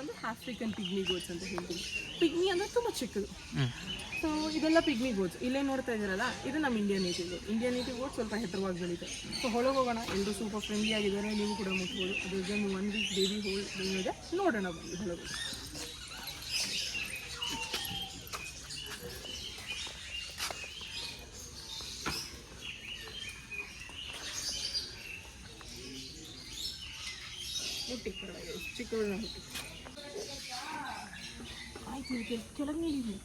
ಒಂದು African pigmy gods ಅಂತ ಹೇಳ್ತೀವಿ ಪಿಗ್ಮಿ ಅಂದರೆ ತುಂಬ ಚಿಕ್ಕದು. ಸೊ ಇದೆಲ್ಲ ಪಿಗ್ಮಿ ಗೋಡ್ಸ್ ಇಲ್ಲೇ ನೋಡ್ತಾ ಇದ್ದೀರಲ್ಲ, ಇದು ನಮ್ಮ Indian native goat Indian native goat ಸ್ವಲ್ಪ ಹೆತ್ತರವಾಗಿ ಬೆಳೀತೆ ಸೊ ಹೊಳಗೆ ಹೋಗೋಣ. ಎಲ್ಲರೂ ಸೂಪರ್ ಫ್ರೆಂಡ್ಲಿ ಆಗಿದ್ದಾರೆ. ನೀವು ಕೂಡ ಮುಟ್ಬೋದು. ಅದ್ರ ಒನ್ ವೀಕ್ ಬೇಬಿ ಹೋಲ್ ಇದೆ ನೋಡೋಣ ಬನ್ನಿ ಹೊಳಗೆ ಮುಟ್ಟಿ. ಆಯ್ತು ನೀವು ಕೆಳ- ಕೆಳಗೆ ನಿಲ್ಲಿ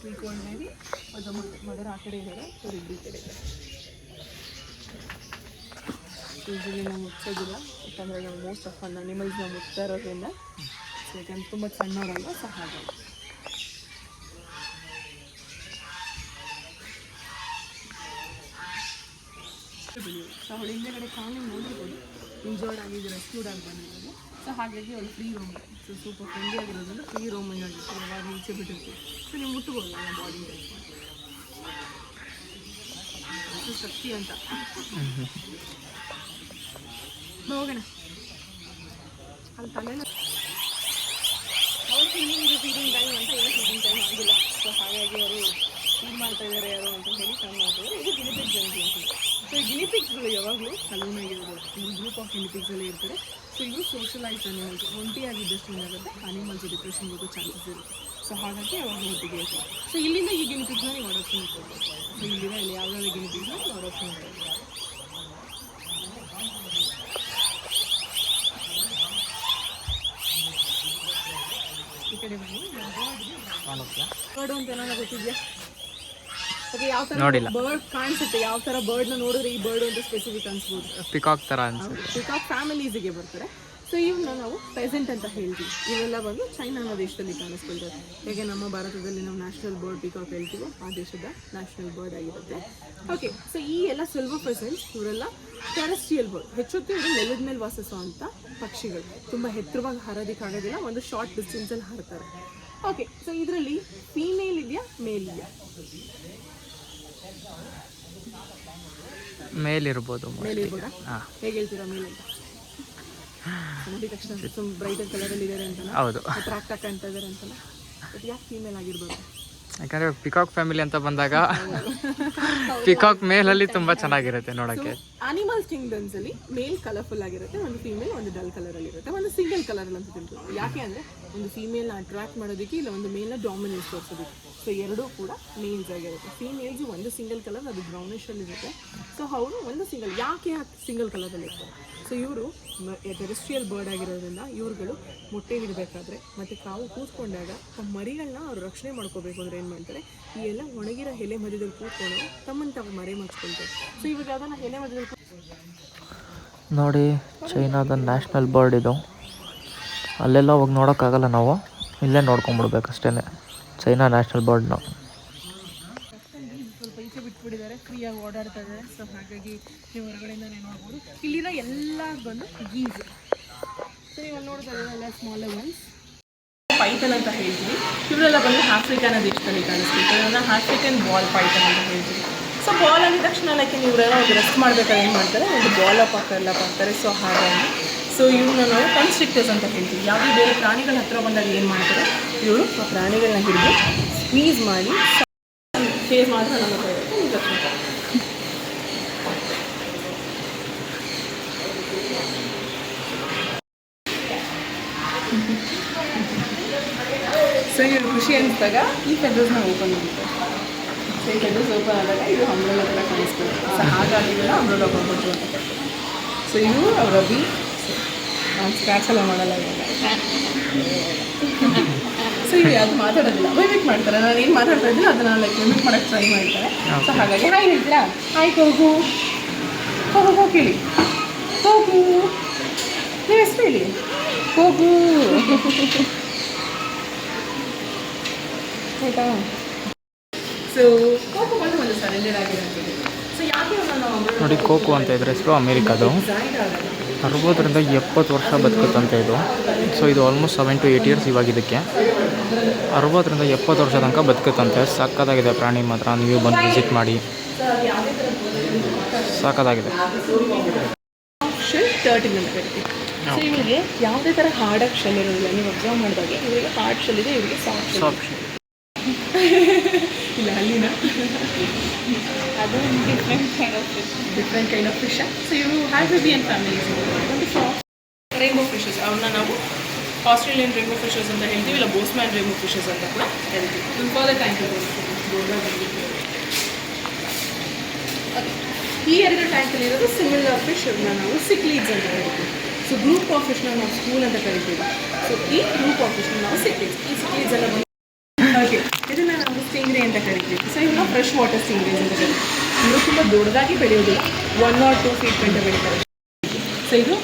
ತಿಳ್ಕೊಂಡಾಗಿ ಅದು ಮದರ್ ಆ ಕಡೆ ಇದ್ದಾರೆ ಅವ್ರು ಈ ಕಡೆ ಇದ್ದಾರೆ ಯೂಶಲಿ ನಾವು ಮುಚ್ಚೋದಿಲ್ಲ ಯಾಕಂದರೆ ನಾವು ಮೋಸ್ಟ್ ಆಫ್ ಅನ್ ಅನಿಮಲ್ಸ್ನ ಮುಚ್ತಾ ಇರೋದ್ರಿಂದ ಸೊ ಯಾಕಂದ್ರೆ ತುಂಬ ಸಣ್ಣವರಲ್ಲ ಸೊ ಹಾಗಾಗಿ ಸೊ ಅವಳು ಹಿಂದೆಗಡೆ ಕಾಣಿ ನೋಡಿರ್ಬೋದು ಇಂಜರ್ಡ್ ಆಗಿ ರೆಸ್ಕ್ಯೂಡ್ ಆಗಿ ಬಂದಿರೋದು ಸೊ ಹಾಗಾಗಿ ಒಂದು free room so super friendly ಆಗಿರೋದ್ರಿಂದ ಫ್ರೀ ರೂಮ್ ಆಗಿತ್ತು ಯಾವಾಗ ಈಚೆ ಬಿಟ್ಟಿರ್ತೀವಿ ಸೊ ನೀವು ಮುಟ್ಬೋದು ನಮ್ಮ ಬಾಡಿ ಇದು ಶಕ್ತಿ ಅಂತ. ಹೋಗೋಣ. ಅಲ್ಲಿ ತಲೆನ ಅವ್ರು ಫೀಲಿಂಗ್ ಇದು ಟೈಮ್ ಅಂತ ಏನು ಫೀಲಿಂಗ್ ಟೈಮ್ ಆಗಿಲ್ಲ. ಸೊ ಹಾಗಾಗಿ ಅವರು ಫೀಲ್ ಮಾಡ್ತಾ ಇದ್ದಾರೆ ಯಾರು ಅಂತ ಹೇಳಿ ಕಮ್ಮಿ ಮಾಡ್ತಾರೆ ಇದು ಗಿನಿಪಿಕ್ ಜನರಿಗೆ ಅಂತ ಸೊ ಗಿನಿಪಿಕ್ಸ್ಗಳು ಯಾವಾಗಲೂ ಕಲೂನಾಗಿರೋದು ಈ ಗ್ರೂಪ್ ಆಫ್ ಗಿನಿಪಿಕ್ಸ್ ಎಲ್ಲ ಇರ್ತಾರೆ. ಸೊ ಇವು ಸೋಷಲೈಸ್ ಅನಿಮಲ್ಸ್ ಒಂಟಿಯಾಗಿದ್ದಷ್ಟು ಏನಾಗುತ್ತೆ ಅನಿಮಲ್ಸ್ ಡಿಪ್ರೆಷನ್ ಹೋಗೋ ಚಾನ್ಸಸ್ ಇರುತ್ತೆ. ಸೊ ಹಾಗಾಗಿ ಯಾವಾಗ ಒಟ್ಟಿಗೆ ಇರ್ತಾರೆ. ಸೊ ಇಲ್ಲಿಂದ ಈ ಗಿನಿಪಿಕ್ಸ್ನ ನೀವು ಅಡಾಪ್ಷನ್ ಕೊಡ್ಬೋದು ಸೊ ಇಲ್ಲಿಂದ ಇಲ್ಲಿ ಯಾವುದಾದ್ರು ಗಿನಿಪಿಕ್ಸ್ನ ನೀವು ಅಡಾಪ್ಷನ್ ಕೊಡ್ಬೋದು ಈ ಕಡೆ ಬನ್ನಿ. ಕಾಣುತ್ತಾ. ಅಂತ ಏನಾದ್ರು ಗೊತ್ತಿದ್ಯಾ? ನೋಡಿಲ್ಲ. ಬರ್ಡ್ ಕಾಣಿಸುತ್ತೆ? ಯಾವ ತರ ಬರ್ಡ್ನ ನೋಡಿದ್ರೆ ಈ ಬರ್ಡ್ ಅಂತ ಸ್ಪೆಸಿಫಿಕ್ ಅನ್ಸ್ಬೋದು? ಪಿಕಾಕ್ ತರ ಅನ್ಸುತ್ತೆ. ಪಿಕಾಕ್ ಫ್ಯಾಮಿಲೀಸ್ಗೆ ಬರ್ತಾರೆ. ಸೊ ಇವನ್ನ ನಾವು ಪ್ರೆಸೆಂಟ್ ಅಂತ ಹೇಳ್ತೀವಿ. ಇವೆಲ್ಲ ಬಂದು ಚೈನಾನ ದೇಶದಲ್ಲಿ ಕಾಣಿಸ್ಕೊಳ್ತಾರೆ ಹೇಗೆ ನಮ್ಮ ಭಾರತದಲ್ಲಿ ನಾವು ನ್ಯಾಷನಲ್ ಬರ್ಡ್ ಪಿಕಾಕ್ ಹೇಳ್ತೀವೋ ಆ ದೇಶದ ನ್ಯಾಷನಲ್ ಬರ್ಡ್ ಆಗಿರುತ್ತೆ. ಓಕೆ ಸೊ ಈ ಎಲ್ಲ ಸಿಲ್ವರ್ ಪ್ರೆಸೆಂಟ್ಸ್ ಇವರೆಲ್ಲ ಟೆರೆಸ್ಟ್ರಿಯಲ್ ಬರ್ಡ್ ಹೆಚ್ಚೊತ್ತು ಇವರು ನೆಲದ ಮೇಲೆ ವಾಸಿಸುವಂಥ ಪಕ್ಷಿಗಳು. ತುಂಬ ಎತ್ತರವಾಗಿ ಹಾರೋದಕ್ಕಾಗೋದಿಲ್ಲ ಒಂದು ಶಾರ್ಟ್ ಡಿಸ್ಟೆನ್ಸಲ್ಲಿ ಹಾರ್ತಾರೆ. ಓಕೆ ಸೊ ಇದರಲ್ಲಿ ಫೀಮೇಲ್ ಇದೆಯಾ ಮೇಲ್ ಇದೆಯಾ? ಮೇಲಿರ್ಬೋದು ಮೇಲೆ ಇರ್ಬೋದಾ ಹಾಂ. ಹೇಗೆ ಹೇಳ್ತೀರಾ ಮೇಲೆ ಅಂತ ನೋಡಿದ ತಕ್ಷಣ ತುಂಬ ಬ್ರೈಟರ್ ಕಲರಲ್ಲಿ ಇದ್ದಾರೆ ಅಂತಲ್ಲ? ಹೌದು. ಅಟ್ರಾಕ್ಟ್ ಆಗ್ತಾ ಇದ್ದಾರೆ ಅಂತಲ್ಲ? ಬಟ್ ಯಾಕೆ ಫೀಮೇಲ್ ಆಗಿರ್ಬೋದು? ಯಾಕಂದರೆ ಪಿಕಾಕ್ ಫ್ಯಾಮಿಲಿ ಅಂತ ಬಂದಾಗ ಪಿಕಾಕ್ ಮೇಲಲ್ಲಿ ತುಂಬಾ ಚೆನ್ನಾಗಿರುತ್ತೆ ನೋಡಕ್ಕೆ. ಅನಿಮಲ್ ಕಿಂಗ್ಡಮ್ಸ್ ಅಲ್ಲಿ ಮೇಲ್ ಕಲರ್ಫುಲ್ ಆಗಿರುತ್ತೆ ಒಂದು ಫೀಮೇಲ್ ಒಂದು ಡಲ್ ಕಲರ್ ಅಲ್ಲಿ ಇರುತ್ತೆ ಒಂದು ಸಿಂಗಲ್ ಕಲರ್ ಅಂತ ತಿಳ್ಕೊಳ್ಳಿ. ಯಾಕೆ ಅಂದ್ರೆ ಒಂದು ಫೀಮೇಲ್ನ ಅಟ್ರಾಕ್ಟ್ ಮಾಡೋದಕ್ಕೆ ಇಲ್ಲ, ಒಂದು ಮೇಲ್ನ ಡಾಮಿನೇಟ್ ತೋರಿಸೋದಕ್ಕೆ. ಸೊ ಎರಡೂ ಕೂಡ ಮೇನ್ಸ್ ಆಗಿರುತ್ತೆ. ಫೀಮೇಲ್ಸ್ ಒಂದು ಸಿಂಗಲ್ ಕಲರ್ ಅದು ಬ್ರೌನಿಶ್ ಅಲ್ಲಿ ಇರುತ್ತೆ. ಸೊ ಅವರು ಒಂದು ಸಿಂಗಲ್ ಯಾಕೆ ಸಿಂಗಲ್ ಕಲರ್ ಅಲ್ಲಿ ಇರ್ತಾರೆ? ಸೊ ಇವರು ಟೆರೆಸ್ಟ್ರಿಯಲ್ ಬರ್ಡ್ ಆಗಿರೋದ್ರಿಂದ ಇವ್ರುಗಳು ಮೊಟ್ಟೆ ಇಡಬೇಕಾದ್ರೆ ಮತ್ತು ಕಾವು ಕೂತ್ಕೊಂಡಾಗ ತಮ್ಮ ಮರಿಗಳನ್ನ ಅವ್ರು ರಕ್ಷಣೆ ಮಾಡ್ಕೋಬೇಕು ಅಂದ್ರೆ ಏನು ಮಾಡ್ತಾರೆ? ಈ ಎಲ್ಲ ಒಣಗಿರೋ ಎಲೆ ಮಧ್ಯದಲ್ಲಿ ಕೂತ್ಕೊಂಡು ತಮ್ಮನ್ನು ತಾವು ಮರೆ ಮುಚ್ಕೊಳ್ತಾರೆ ಸೊ ಇವಾಗ ಅದನ್ನು ಎಲೆ ಮಧ್ಯದಲ್ಲಿ ನೋಡಿ, ಚೈನಾದ ನ್ಯಾಷನಲ್ ಬರ್ಡ್ ಇದು. ಅಲ್ಲೆಲ್ಲ ಹೋಗಿ ನೋಡೋಕ್ಕಾಗಲ್ಲ ನಾವು. ಇಲ್ಲೇ ನೋಡ್ಕೊಂಬಿಡ್ಬೇಕು ಅಷ್ಟೇ ಚೈನಾ ನ್ಯಾಷನಲ್ ಬರ್ಡ್ನ. ಸ್ವಲ್ಪ ಈಚೆ ಬಿಟ್ಬಿಟ್ಟಿದ್ದಾರೆ. ಫ್ರೀಯಾಗಿ ಓಡಾಡ್ತಾ ಇದ್ದಾರೆ. ಸೊ ಹಾಗಾಗಿ ನೀವು ಹೊರಗಡೆಯಿಂದನೇ ನೋಡ್ಬೋದು. ಇಲ್ಲಿರೋ ಎಲ್ಲ ಬಂದು ಗೀಸ್ ಸೊ ನೀವು ಅಲ್ಲಿ ನೋಡ್ತಾ ಇದ್ದಾರೆ ಎಲ್ಲ ಸ್ಮಾಲ್ ಒನ್ಸ್ ಪೈಥನ್ ಅಂತ ಹೇಳ್ತೀವಿ. ಇವರೆಲ್ಲ ಬಂದು ಆಫ್ರಿಕಾನ ದೇಶದಲ್ಲಿ ಕಾಣಿಸ್ತೀವಿ ಇವರನ್ನ ಆಫ್ರಿಕನ್ ಬಾಲ್ ಪೈಥನ್ ಅಂತ ಹೇಳ್ತೀವಿ. ಸೊ ಬಾಲ್ ಅಂದ ತಕ್ಷಣ ಲೈಕ್ ಇವರೆಲ್ಲ ರೆಸ್ಟ್ ಮಾಡ್ಬೇಕಾದ್ರೆ ಏನು ಮಾಡ್ತಾರೆ? ಒಂದು ಬಾಲ್ ಅಪ್ ಹಾಕಲ್ಲ ಹಾಕ್ತಾರೆ. ಸೊ ಹಾಗಾಗಿ ಸೊ ಇವ್ರನ್ನ ನಾವು ಕನ್ಸ್ಟ್ರಿಕ್ಟರ್ಸ್ ಅಂತ ಹೇಳ್ತೀವಿ. ಯಾವುದೇ ಬೇರೆ ಪ್ರಾಣಿಗಳ ಹತ್ರ ಬಂದಾಗ ಏನು ಮಾಡ್ತಾರೆ? ಇವರು ಆ ಪ್ರಾಣಿಗಳನ್ನ ಹಿಡಿದು ಸ್ಕೀಸ್ ಮಾಡಿ ಫೇಸ್ ಮಾತ್ರ ನಮ್ಮ ಹತ್ರ ಸೊ ಇವರು ಖುಷಿ ಅನಿಸಿದಾಗ ಈ ಫೆದರ್ಸ್ನ ಓಪನ್ ಮಾಡ್ತಾರೆ. ಸೊ ಈ ಫೆದರ್ಸ್ ಓಪನ್ ಆದಾಗ ಇದು ಅಂಬ್ರೆಲ್ಲ ಥರ ಕಾಣಿಸ್ತಾರೆ. ಸೊ ಹಾಗಾಗಿ ಅಂಬ್ರೆಲ್ಲ ಬಂದ್ಬಿಟ್ಟು ಅಂತ. ಸೊ ಇವು ಅವರ ರವಿ ನಾನು ಸ್ಕ್ರ್ಯಾಚ್ ಎಲ್ಲ ಮಾಡಲ್ಲ ಇವಾಗ. ಸೊ ಇವು ಯಾವುದು ಮಾತಾಡೋದಿಲ್ಲ. ಮಿಮಿಕ್ ಮಾಡ್ತಾರೆ. ನಾನು ಏನು ಮಾತಾಡ್ತಾ ಇದ್ದೀನಿ ಅದನ್ನ ಲೈಕ್ ಮಿಮಿಕ್ ಮಾಡೋಕ್ಕೆ ಟ್ರೈ ಮಾಡ್ತಾರೆ. ಸೊ ಹಾಗಾಗಿ ಹಾಯ್ ಹೇಳ್ತೀರಾ ಹಾಯ್ ಹೋಗು ಹೋಗು ಹೋಗಿ ಹೇಳಿ ಹೋಗು ನೀವು ಹೆಸರು ಹೇಳಿ. ಹೋಗು ಆಯ್ತಾ? ಸೊ ಕೋಕೋ ಬಂದು ಒಂದು ಸರೆಂಡರ್ ಆಗಿರೋದು ಸೊ ಯಾಕೆ ನಾನು ನೋಡಿ ಕೋಕು ಅಂತ ಇದ್ರೆ ಹೆಸರು ಅಮೇರಿಕಾದು. ಅರವತ್ತರಿಂದ ಎಪ್ಪತ್ತು ವರ್ಷ ಬದುಕುತ್ತಂತೆ ಇದು. ಸೊ ಇದು almost seven to eight years ಇವಾಗ ಇದಕ್ಕೆ. ಅರವತ್ತರಿಂದ ಎಪ್ಪತ್ತು ವರ್ಷ ತನಕ ಬದುಕುತ್ತಂತೆ. ಸಕ್ಕತ್ತಾಗಿದೆ ಪ್ರಾಣಿ ಮಾತ್ರ. ನೀವು ಬಂದು ವಿಸಿಟ್ ಮಾಡಿ. ಸಾಕದಾಗಿದೆ. ಯಾವುದೇ ಥರ ಹಾರ್ಡ್ ಶೆಲ್ ತರ್ಟಿನ್ ಅಂತ ಕರಿತೀವಿ ಸೊ ಇವರಿಗೆ ಯಾವುದೇ ಥರ ಹಾರ್ಡಾಗಿ ಶೆಲ್ ಇರೋದಿಲ್ಲ ನೀವು ಅಬ್ಸರ್ವ್ ಮಾಡಿದಾಗ ಇವರಿಗೆ ಹಾರ್ಡ್ ಶೆಲ್ ಇದೆ ಇವರಿಗೆ ಸಾಫ್ಟ್ ಸಾಫ್ಟ್ ಇಲ್ಲ ಅಲ್ಲಿನ ಅದು different kind of fish different kind of fish so ಇವರು ಹ್ಯಾಬಿಬಿಯನ್ ಫ್ಯಾಮಿಲೀಸ್ ಒಂದು ಸಾಫ್ಟ್ ರೈನ್ಬೋ ಫಿಶಸ್ ಅವನ್ನ ನಾವು ಆಸ್ಟ್ರೇಲಿಯನ್ ರೈನ್ಬೋ ಫಿಶಸ್ ಅಂತ ಹೇಳ್ತೀವಿ ಇಲ್ಲ ಬೋಸ್ಮ್ಯಾನ್ ರೈನ್ಬೋ ಫಿಶಸ್ ಅಂತ ಕೂಡ ಹೇಳ್ತೀವಿ ಫಾರ್ ಟ್ಯಾಂಕ್ ಈ ಎರಡು ಟ್ಯಾಂಕಲ್ಲಿ ಇರೋದು ಸಿಮಿಲರ್ ಫಿಶ್ ನಾವು ಸಿಕ್ಲೀಡ್ಸ್ ಅಂತ ಹೇಳ್ತೀವಿ ಸೊ ಗ್ರೂಪ್ ಆಫ್ ಫಿಶ್ನ ನಾವು ಸ್ಕೂಲ್ ಅಂತ ಕರಿತೀವಿ ಸೊ ಈ ಗ್ರೂಪ್ ಆಫ್ ಫಿಶ್ನ ನಾವು ಸಿಕ್ಲೀಡ್ಸ್ ಈ ಸಿಕ್ಲೀಡ್ಸ್ ಎಲ್ಲ ಸ್ಟಿಂಗ್ರೆ ಅಂತ ಕರಿತೀವಿ. ಸೊ ಇವನ್ನ ಫ್ರೆಶ್ ವಾಟರ್ ಸ್ಟಿಂಗ್ರಿ ಅಂತ ಕರಿತೀವಿ. ಇವರು ತುಂಬ ದೊಡ್ಡದಾಗಿ ಬೆಳೆಯೋದಿಲ್ಲ. ಒನ್ ಆರ್ ಟೂ ಫೀಟ್ ಗಂಟೆ ಬೆಳೀತಾರೆ. ಸೊ ಇದು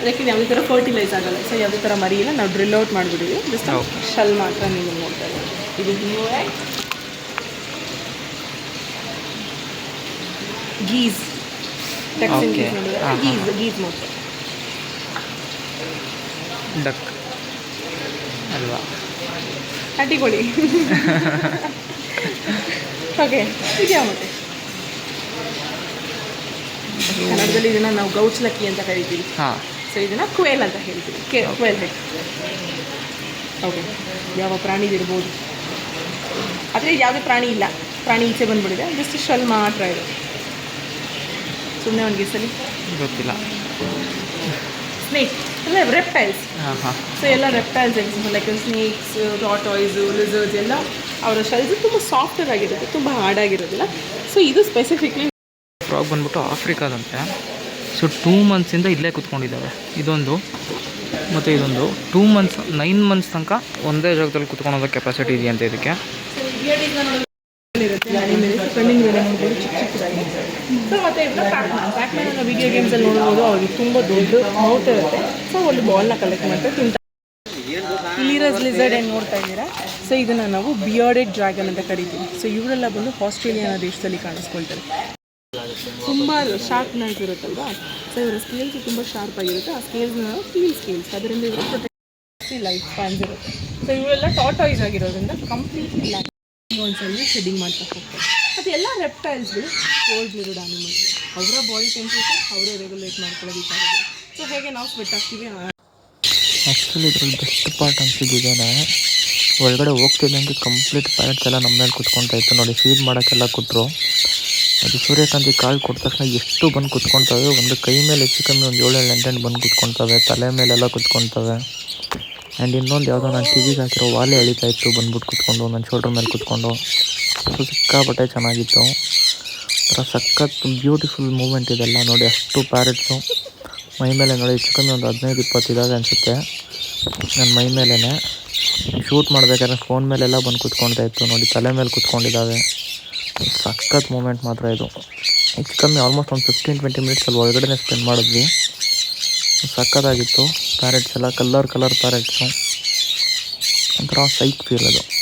ಅದಕ್ಕೆ ಯಾವುದೇ ಥರ ಫರ್ಟಿಲೈಸ್ ಆಗಲ್ಲ. ಸೊ ಯಾವುದೇ ಥರ ಮರಿ ಇಲ್ಲ. ನಾವು ಡ್ರಿಲ್ ಔಟ್ ಮಾಡಿಬಿಟ್ಟಿವಿ ಜಸ್ಟ್ ಶಲ್ ಮಾತ್ರ ನೀವು ನೋಡ್ತಾ ಇದು ನ್ಯೂ ಆ್ಯಂಡ್ ಗೀಸ್ ಟೆಕ್ಸಿನ್. ಗೀಸ್ ನೋಡಿದ್ರೆ? ಗೀಸ್ ಗೀಸ್ ಮಾತ್ರ. ಡಕ್ ಅಲ್ವಾ? ಓಕೆ ಇದೆಯಾ ಮತ್ತೆ ಕನ್ನಡದಲ್ಲಿ ಇದನ್ನ ನಾವು ಗೌಚ್ಲಕ್ಕಿ ಅಂತ ಕರಿತೀವಿ. ಹಾಂ. ಸೊ ಇದನ್ನ ಕ್ವೇಲ್ ಅಂತ ಹೇಳ್ತೀವಿ. Quail head. ಓಕೆ ಯಾವ ಪ್ರಾಣಿ ಇರ್ಬೋದು. ಆದರೆ ಯಾವುದೇ ಪ್ರಾಣಿ ಇಲ್ಲ. ಪ್ರಾಣಿ ಈಚೆ ಬಂದ್ಬಿಟ್ಟಿದೆ ಜಸ್ಟ್ ಶಲ್ ಮಾತ್ರ ಇದೆ. ಸುಮ್ಮನೆ ಅವನಿಗೆ ಸರಿ ಗೊತ್ತಿಲ್ಲ. ಸ್ನೇಕ್ ಅಂದರೆ ರೆಪ್ಟೈಲ್ಸ್ ಹಾಂ ಹಾಂ. ಸೊ ಎಲ್ಲ reptiles example like snakes tortoise lizards ಎಲ್ಲ ಅವರ ಶೆಲ್ಸ್ ತುಂಬ ಸಾಫ್ಟರ್ ಆಗಿರುತ್ತೆ ತುಂಬ ಹಾರ್ಡಾಗಿರೋದಿಲ್ಲ ಸೊ ಇದು ಸ್ಪೆಸಿಫಿಕ್ಲಿ ಫ್ರಾಗ್ ಬಂದ್ಬಿಟ್ಟು ಆಫ್ರಿಕಾದಂತೆ. ಸೊ ಟೂ ಮಂತ್ಸಿಂದ ಇಲ್ಲೇ ಕುತ್ಕೊಂಡಿದ್ದಾವೆ. ಇದೊಂದು ಮತ್ತು ಇದೊಂದು. ಟೂ ಮಂತ್ಸ್ ನೈನ್ ಮಂತ್ಸ್ ತನಕ ಒಂದೇ ಜಾಗದಲ್ಲಿ ಕುತ್ಕೊಳೋದ ಕೆಪಾಸಿಟಿ ಇದೆಯಂತೆ ಇದಕ್ಕೆ. ಸೊ ಮತ್ತೆ ವಿಡಿಯೋ ಗೇಮ್ಸಲ್ಲಿ ನೋಡ್ಬೋದು ಅವ್ರಿಗೆ ತುಂಬ ದೊಡ್ಡ ಮೌತ್ ಇರುತ್ತೆ. ಸೊ ಒಂದು ಬಾಲ್ನ ಕಲೆಕ್ಟ್ ಮಾಡ್ತಾರೆ ತಿಂತಾರೆ. ಇಲ್ಲಿರೋಸ್ ಲಿಸರ್ಡ್ ಏನು ನೋಡ್ತಾ ಇದ್ದೀರಾ? ಸೊ ಇದನ್ನು ನಾವು ಬಿಯರ್ಡೆಡ್ ಡ್ರ್ಯಾಗನ್ ಅಂತ ಕರಿತೀವಿ. ಸೊ ಇವರೆಲ್ಲ ಬಂದು ಆಸ್ಟ್ರೇಲಿಯಾ ಅನ್ನೋ ದೇಶದಲ್ಲಿ ಕಾಣಿಸ್ಕೊಳ್ತಾರೆ. ತುಂಬ ಶಾರ್ಪ್ ನೈಸ್ ಇರುತ್ತಲ್ವಾ? ಸೊ ಇವರ ಸ್ಕೇಲ್ಸ್ ತುಂಬ ಶಾರ್ಪ್ ಆಗಿರುತ್ತೆ. ಆ ಸ್ಕೇಲ್ಸ್ ನಾವು ಸ್ಟೀಲ್ ಸ್ಕೇಲ್ಸ್ ಅದರಿಂದ ಇವರು ಪ್ರೊಟೆಕ್ಟ್ ಲೈಫ್ ಸ್ಪ್ಯಾನ್ಸ್ ಇರುತ್ತೆ. ಸೊ ಇವರೆಲ್ಲ ಟಾಟಾಯ್ಸ್ ಆಗಿರೋದ್ರಿಂದ ಕಂಪ್ಲೀಟ್ ಬ್ಲ್ಯಾಕ್ ಒಂದ್ಸಲ ಶೆಡ್ಡಿಂಗ್ ಮಾಡ್ತಾ ಹೋಗ್ತಾರೆ. ಮತ್ತು ಎಲ್ಲ ರೆಪ್ಟೈಲ್ಸ್ಗಳು ಕೋಲ್ಡ್ ಇರೋದು ಆನಿಮಲ್ಸ್ ಅವರ ಬಾಡಿ ಟೆಂಪ್ರೇಚರ್ ಅವರೇ ರೆಗ್ಯುಲೇಟ್ ಮಾಡ್ಕೊಳ್ಳೋದಕ್ಕಾಗುತ್ತೆ ಸೊ ಹೇಗೆ ನಾವು ಸ್ವೆಟ್ ಆಗ್ತೀವಿ ಆ್ಯಕ್ಚುಲಿ ಇದ್ರಲ್ಲಿ ಬೆಸ್ಟ್ ಪಾರ್ಟ್ ಅನ್ಸಿದ್ದೇನೆ ಒಳಗಡೆ ಹೋಗ್ತಿದ್ದಂಗೆ ಕಂಪ್ಲೀಟ್ ಪ್ಯಾರೆಂಟ್ಸ್ ಎಲ್ಲ ನಮ್ಮ ಮೇಲೆ ಕುತ್ಕೊತಾಯಿತ್ತು ನೋಡಿ ಫೀಡ್ ಮಾಡೋಕ್ಕೆಲ್ಲ ಕೊಟ್ಟರು ಅದು ಸೂರ್ಯಕಾಂತಿ ಕಾಳು ಕೊಟ್ಟ ತಕ್ಷಣ ಎಷ್ಟು ಬಂದು ಕುತ್ಕೊಳ್ತವೆ ಒಂದು ಕೈ ಮೇಲೆ ಹೆಚ್ಚು ಕಮ್ಮಿ ಒಂದು ಏಳು ಎಂಟೆಂಟು ಬಂದು ಕುತ್ಕೊಳ್ತವೆ ತಲೆ ಮೇಲೆಲ್ಲ ಕುತ್ಕೊಳ್ತವೆ ಆ್ಯಂಡ್ ಇನ್ನೊಂದು ಯಾವುದೋ ನಾನು ಟಿವಿಗೆ ಹಾಕಿರೋ ವಾಲೆ ಎಳಿತಾ ಇತ್ತು. ಬಂದ್ಬಿಟ್ಟು ಕುತ್ಕೊಂಡು, ನನ್ನ ಶೋಲ್ಡ್ರ್ ಮೇಲೆ ಕುತ್ಕೊಂಡು. ಸೊ, ಸಿಕ್ಕಾಪಟ್ಟೆ ಚೆನ್ನಾಗಿತ್ತು. ಒಂಥರ ಸಖತ್ ಬ್ಯೂಟಿಫುಲ್ ಮೂಮೆಂಟ್ ಇದೆಲ್ಲ ನೋಡಿ, ಅಷ್ಟು ಪ್ಯಾರೆಟ್ಸು ಮೈ ಮೇಲೆ ನೋಡಿ ಹೆಚ್ಚು ಕಮ್ಮಿ ಒಂದು ಹದಿನೈದು ಇಪ್ಪತ್ತು ಇದಾಗೆ ಅನಿಸುತ್ತೆ. ನನ್ನ ಮೈ ಮೇಲೇ ಶೂಟ್ ಮಾಡ್ಬೇಕಾದ್ರೆ ಫೋನ್ ಮೇಲೆಲ್ಲ ಬಂದು ಕುತ್ಕೊಳ್ತಾ ಇತ್ತು. ನೋಡಿ, ತಲೆ ಮೇಲೆ ಕುತ್ಕೊಂಡಿದ್ದಾವೆ. ಸಖತ್ ಮೂಮೆಂಟ್ ಮಾತ್ರ ಇದು. ಹೆಚ್ಚು ಕಮ್ಮಿ ಆಲ್ಮೋಸ್ಟ್ ಒಂದು ಫಿಫ್ಟೀನ್ ಟ್ವೆಂಟಿ ಮಿನಿಟ್ಸ್ ಅಲ್ಲಿ ಒಳಗಡೆ ಸ್ಪೆಂಡ್ ಮಾಡಿದ್ವಿ. ಸಖತ್ತಾಗಿತ್ತು. ಪ್ಯಾರೆಟ್ಸ್ ಎಲ್ಲ ಕಲರ್ ಕಲರ್ ಪ್ಯಾರೆಟ್ಸು ಒಂಥರ ಸೈಕ್ ಫೀಲ್ ಅದು.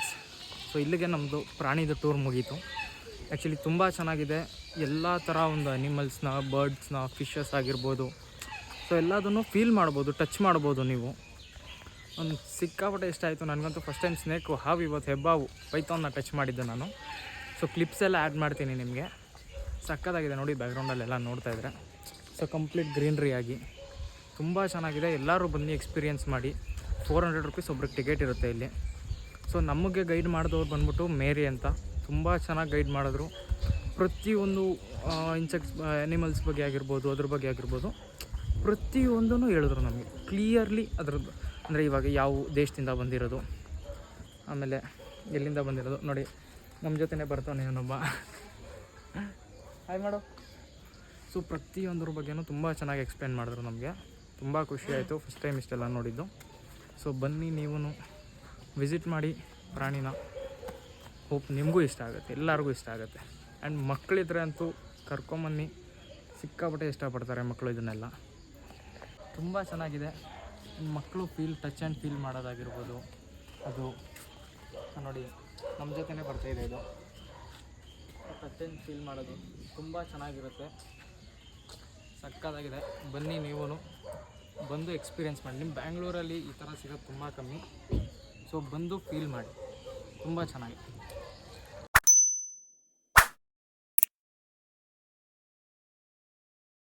ಫ್ರೆಂಡ್ಸ್ ಸೊ ಇಲ್ಲಿಗೆ ನಮ್ಮದು ಪ್ರಾಣಿದು ಟೂರ್ ಮುಗೀತು. ಆ್ಯಕ್ಚುಲಿ ತುಂಬ ಚೆನ್ನಾಗಿದೆ. ಎಲ್ಲ ಥರ ಒಂದು ಅನಿಮಲ್ಸ್ನ ಬರ್ಡ್ಸ್ನ ಫಿಶಸ್ ಆಗಿರ್ಬೋದು. ಸೊ ಎಲ್ಲದನ್ನು ಫೀಲ್ ಮಾಡ್ಬೋದು ಟಚ್ ಮಾಡ್ಬೋದು ನೀವು. ಒಂದು ಸಿಕ್ಕಾಪಟ್ಟೆ ಇಷ್ಟ ಆಯಿತು. ನನಗಂತೂ ಫಸ್ಟ್ ಟೈಮ್ ಸ್ನೇಕು ಹಾವು ಇವತ್ತು ಹೆಬ್ಬಾವು ಪೈಥಾನ್ನ ಟಚ್ ಮಾಡಿದ್ದೆ ನಾನು. ಸೊ ಕ್ಲಿಪ್ಸ್ ಎಲ್ಲ ಆ್ಯಡ್ ಮಾಡ್ತೀನಿ ನಿಮಗೆ. ಸಕ್ಕತ್ತಾಗಿದೆ ನೋಡಿ ಬ್ಯಾಕ್ಗ್ರೌಂಡಲ್ಲೆಲ್ಲ ನೋಡ್ತಾ ಇದ್ರೆ. ಸೊ ಕಂಪ್ಲೀಟ್ ಗ್ರೀನ್ರಿ ಆಗಿ. ತುಂಬ ಚೆನ್ನಾಗಿದೆ. ಎಲ್ಲರೂ ಬನ್ನಿ ಎಕ್ಸ್ಪೀರಿಯೆನ್ಸ್ ಮಾಡಿ. ಫೋರ್ ಹಂಡ್ರೆಡ್ ರುಪೀಸ್ ಒಬ್ರಿಗೆ ಟಿಕೆಟ್ ಇರುತ್ತೆ ಇಲ್ಲಿ. ಸೊ ನಮಗೆ ಗೈಡ್ ಮಾಡಿದವ್ರು ಬಂದ್ಬಿಟ್ಟು ಮೇರಿ ಅಂತ. ತುಂಬ ಚೆನ್ನಾಗಿ ಗೈಡ್ ಮಾಡಿದ್ರು. ಪ್ರತಿಯೊಂದು ಇನ್ಸೆಕ್ಟ್ಸ್ ಅನಿಮಲ್ಸ್ ಬಗ್ಗೆ ಆಗಿರ್ಬೋದು, ಅದ್ರ ಬಗ್ಗೆ ಆಗಿರ್ಬೋದು ಪ್ರತಿಯೊಂದೂ ಹೇಳಿದ್ರು ನಮಗೆ. ಕ್ಲಿಯರ್ಲಿ ಅದ್ರದ್ದು ಅಂದರೆ ಇವಾಗ ಯಾವ ದೇಶದಿಂದ ಬಂದಿರೋದು, ಆಮೇಲೆ ಎಲ್ಲಿಂದ ಬಂದಿರೋದು, ನೋಡಿ ನಮ್ಮ ಜೊತೆನೇ ಬರ್ತಾನೆ ಅವನೊಬ್ಬ ಹಾಯ್ ಮಾಡು. ಸೊ ಪ್ರತಿಯೊಂದ್ರ ಬಗ್ಗೆನೂ ತುಂಬ ಚೆನ್ನಾಗಿ ಎಕ್ಸ್ಪ್ಲೇನ್ ಮಾಡಿದ್ರು ನಮಗೆ. ತುಂಬ ಖುಷಿ ಆಯಿತು ಫಸ್ಟ್ ಟೈಮ್ ಇಷ್ಟೆಲ್ಲ ನೋಡಿದ್ದು. ಸೊ ಬನ್ನಿ ನೀವು ವಿಸಿಟ್ ಮಾಡಿ ಪ್ರಾಣಿನ. ಹೋಪ್ ನಿಮಗೂ ಇಷ್ಟ ಆಗುತ್ತೆ, ಎಲ್ಲರಿಗೂ ಇಷ್ಟ ಆಗುತ್ತೆ. ಆ್ಯಂಡ್ ಮಕ್ಕಳಿದ್ರೆ ಅಂತೂ ಕರ್ಕೊಂಬನ್ನಿ. ಸಿಕ್ಕಾಪಟ್ಟೆ ಇಷ್ಟಪಡ್ತಾರೆ ಮಕ್ಕಳು ಇದನ್ನೆಲ್ಲ. ತುಂಬ ಚೆನ್ನಾಗಿದೆ. ಮಕ್ಕಳು ಫೀಲ್ ಟಚ್ ಆ್ಯಂಡ್ ಫೀಲ್ ಮಾಡೋದಾಗಿರ್ಬೋದು. ಅದು ನೋಡಿ ನಮ್ಮ ಜೊತೆನೇ ಬರ್ತಾಯಿದೆ ಇದು ಟಚ್ ಆ್ಯಂಡ್ ಫೀಲ್ ಮಾಡೋದು ತುಂಬ ಚೆನ್ನಾಗಿರುತ್ತೆ. ಸಕ್ಕತ್ತಾಗಿದೆ. ಬನ್ನಿ ನೀವೂ ಬಂದು ಎಕ್ಸ್ಪೀರಿಯೆನ್ಸ್ ಮಾಡಿ. ನಿಮ್ಮ ಬ್ಯಾಂಗ್ಳೂರಲ್ಲಿ ಈ ಥರ ಸಿಗೋದು ತುಂಬ ಕಮ್ಮಿ. ಸೊ ಬಂದು ಫೀಲ್ ಮಾಡಿ. ತುಂಬ ಚೆನ್ನಾಗಿದೆ